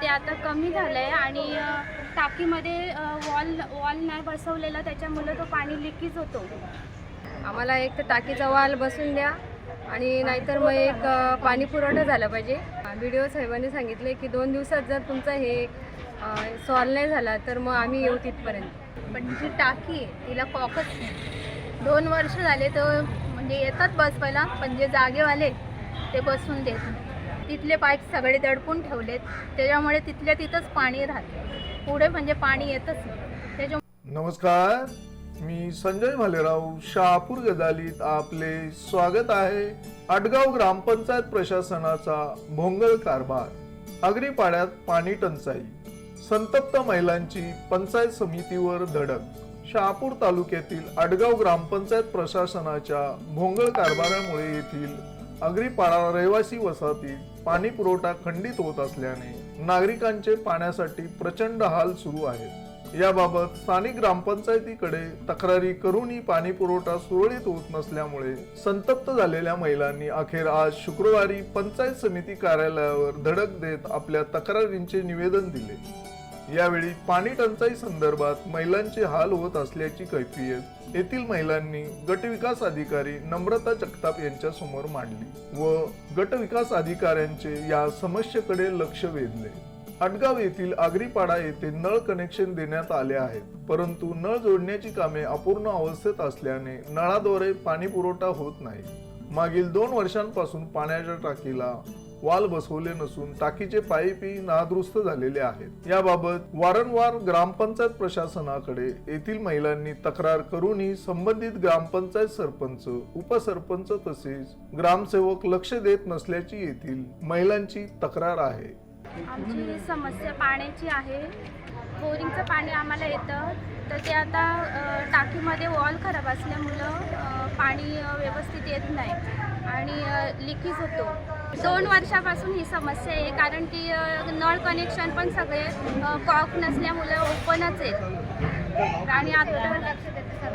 ते आता कमी झालं आहे आणि टाकीमध्ये वॉल वॉल नाही बसवलेला त्याच्यामुळे तो पाणी लिकेज होतो. आम्हाला एक तर टाकीचा वाल बसून द्या आणि नाहीतर मग एक पाणी पुरवठा झाला पाहिजे. व्हिडिओ साहेबांनी सांगितले की दोन दिवसात जर तुमचं हे सॉल्व नाही झाला तर मग आम्ही येऊ तिथपर्यंत. पण जी टाकी आहे तिला कॉकच नाही. दोन वर्ष झाले तर म्हणजे येतात बसवायला पण जे जागेवाले ते बसून देत नाही. तिथले पाईप सगळे दडपून ठेवलेत. त्याच्यामुळे तिथल्या तिथंच पाणी राहते. पुढे म्हणजे पाणी येतच नाही. त्याच्या नमस्कार. मी संजय भालेराव शहापूर गजालीत आपले स्वागत आहे. आडगाव ग्रामपंचायत प्रशासनाचा भोंगळ कारभार. आगरीपाड्यात पाणी टंचाई. संतप्त महिलांची पंचायत समितीवर धडक. शहापूर तालुक्यातील आडगाव ग्रामपंचायत प्रशासनाच्या भोंगळ कारभारामुळे येथील आगरीपाडा रहिवासी वसाहतीत पाणी पुरवठा खंडित होत असल्याने नागरिकांचे पाण्यासाठी प्रचंड हाल सुरू आहेत. याबाबत स्थानिक ग्रामपंचायतीकडे तक्रारी करूनही पाणी पुरवठा सुरळीत होत नसल्यामुळे संतप्त झालेल्या महिलांनी अखेर आज शुक्रवारी पंचायत समिती कार्यालयावर धडक देत आपल्या तक्रारींचे निवेदन दिले. यावेळी पाणी टंचाई संदर्भात महिलांचे हाल होत असल्याची कैफियत. येथील महिलांनी गट विकास अधिकारी नम्रता जगताप यांच्या समोर मांडली व गट विकास अधिकाऱ्यांचे या समस्येकडे लक्ष वेधले. अटगाव येथील आगरीपाडा येथे नळ कनेक्शन देण्यात आले आहेत परंतु नळ जोडण्याची कामे अपूर्ण अवस्थेत असल्याने नळाद्वारे पाणी पुरवठा होत नाही. मागील दोन वर्षांपासून पाण्याच्या टाकीला वाल बसवले नसून टाकीचे पाईपही नादुरुस्त झालेले आहेत. याबाबत वारंवार ग्रामपंचायत प्रशासनाकडे येथील महिलांनी तक्रार करूनही संबंधित ग्रामपंचायत सरपंच उपसरपंच तसेच ग्रामसेवक लक्ष देत नसल्याची येथील महिलांची तक्रार आहे. आमची समस्या पाण्याची आहे. बोरिंगचं पाणी आम्हाला येतं. तर ते आता टाकीमध्ये वॉल खराब असल्यामुळं पाणी व्यवस्थित येत नाही. आणि लिकेज होतो. दोन वर्षापासून ही समस्या आहे कारण की नळ कनेक्शन पण सगळे कॉक नसल्यामुळं ओपनच आहेत आणि आता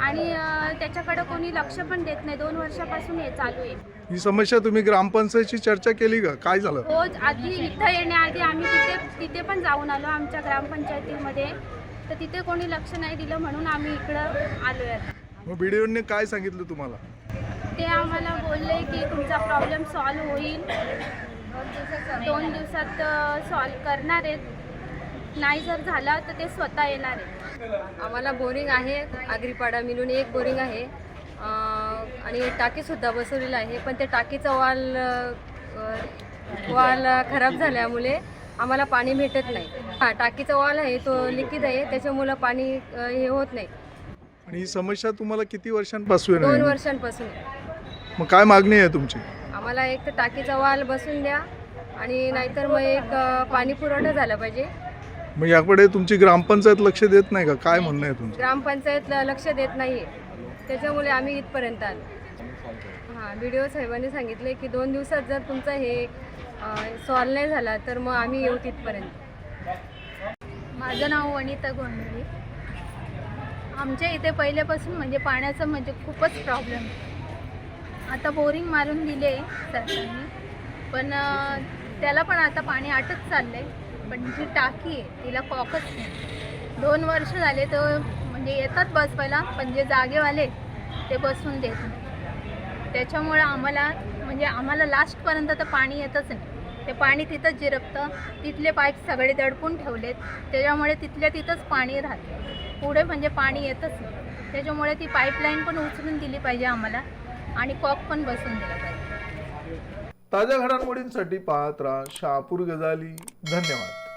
आणि त्याच्याकडे कोणी लक्ष पण देत नाही. दोन वर्षापासून हे चालू आहे. ही समस्या तुम्ही ग्रामपंचायतची चर्चा केली का? काय झालं? रोज आधी इथं येण्याआधी आम्ही तिथे तिथे पण जाऊन आलो आमच्या ग्रामपंचायतीमध्ये. तर तिथे कोणी लक्ष नाही दिलं म्हणून आम्ही इकडं आलो आहे मग बीडीओने काय सांगितलं तुम्हाला? ते आम्हाला बोलले की तुमचा प्रॉब्लेम सॉल्व होईल. दोन दिवसात सॉल्व करणार आहेत. नाही जर झाला तर ते स्वतः येणार आहेत. आम्हाला बोरिंग आहे आगरीपाडा मिळून एक बोरिंग आहे. आणि टाकीसुद्धा बसवलेलं आहे पण त्या टाकीचा वाल वाल खराब झाल्यामुळे आम्हाला पाणी भेटत नाही. हा टाकीचा वाल आहे तो लिक्विड आहे त्याच्यामुळं पाणी हे होत नाही. आणि ही समस्या तुम्हाला किती वर्षांपासून दोन आहे वर्षांपासून. मग काय मागणी आहे तुमची? आम्हाला एक तर टाकीचा वाल बसून द्या आणि नाहीतर मग एक पाणी पुरवठा झाला पाहिजे. मग याकडे तुमची ग्रामपंचायत लक्ष देत नाही का? काय म्हणणं आहे तुमचं? ग्रामपंचायतला लक्ष देत नाही त्याच्यामुळे आम्ही इथपर्यंत आलो. हां व्हिडिओ साहेबांनी सांगितले की दोन दिवसात जर तुमचं हे सॉल्व नाही झाला तर मग आम्ही येऊ तिथपर्यंत. माझं नाव वनिता गोंधळी. आमच्या इथे पहिल्यापासून म्हणजे पाण्याचं म्हणजे खूपच प्रॉब्लेम आता बोरिंग मारून दिले सरकारने. पण त्याला पण आता पाणी आटत चाललं आहे पण जी टाकी आहे तिला कॉकच नाही. दोन वर्ष झाले तर म्हणजे येतात बसवायला पण जे जागेवाले ते बसून देत नाही. त्याच्यामुळं आम्हाला म्हणजे आम्हाला लास्टपर्यंत तर पाणी येतच नाही. ते पाणी तिथंच जिरपतं. तिथले पाईप सगळे दडपून ठेवलेत. त्याच्यामुळे तिथल्या तिथंच पाणी राहते. पुढे म्हणजे पाणी येतच नाही. त्याच्यामुळे ती पाईपलाईन पण उचलून दिली पाहिजे आम्हाला. आणि कॉक पण बसून दिला पाहिजे. ताज्या घडामोडींसाठी पाहत राहा शहापूर गजाली. धन्यवाद.